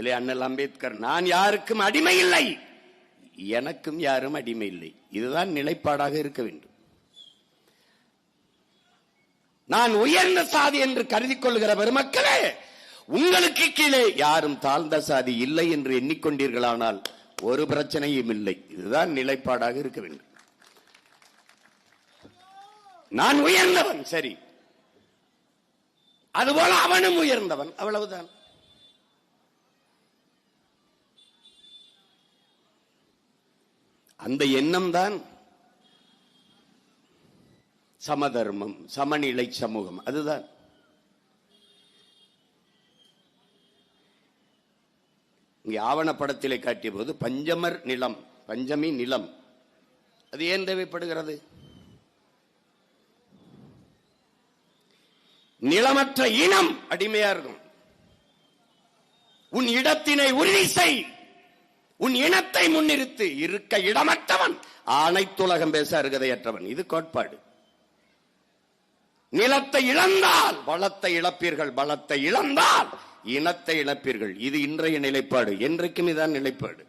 இதிலே அண்ணல் அம்பேத்கர் நான் யாருக்கும் அடிமை இல்லை. எனக்கும் யாரும் அடிமை இல்லை. இதுதான் நிலைப்பாடாக இருக்க வேண்டும். நான் உயர்ந்த சாதி என்று கருதி கொள்கிற பெருமக்களே உங்களுக்கு கீழே யாரும் தாழ்ந்த சாதி இல்லை என்று எண்ணிக்கொண்டீர்களானால் ஒரு பிரச்சனையும் இல்லை. இதுதான் நிலைப்பாடாக இருக்க வேண்டும். நான் உயர்ந்தவன் சரி. அதுபோல அவனும் உயர்ந்தவன். அவ்வளவுதான். அந்த எண்ணம் தான் சமதர்மம் சமநிலை சமூகம். அதுதான். இங்கே ஆவணப்படத்திலே காட்டிய போது பஞ்சமர் நிலம் பஞ்சமி நிலம். அது ஏன் தேவைப்படுகிறது? நிலமற்ற இனம் அடிமையா இருக்கும். உன் இடத்தினை உறுதி செய். உன் இனத்தை முன்னிறுத்து இருக்க இடமற்றவன். அனைத்துலகம் பேச அருகதையற்றவன். இது கோட்பாடு. நிலத்தை இழந்தால் பலத்தை இழப்பீர்கள். பலத்தை இழந்தால் இனத்தை இழப்பீர்கள். இது இன்றைய நிலைப்பாடு. என்றைக்கும் இதான் நிலைப்பாடு.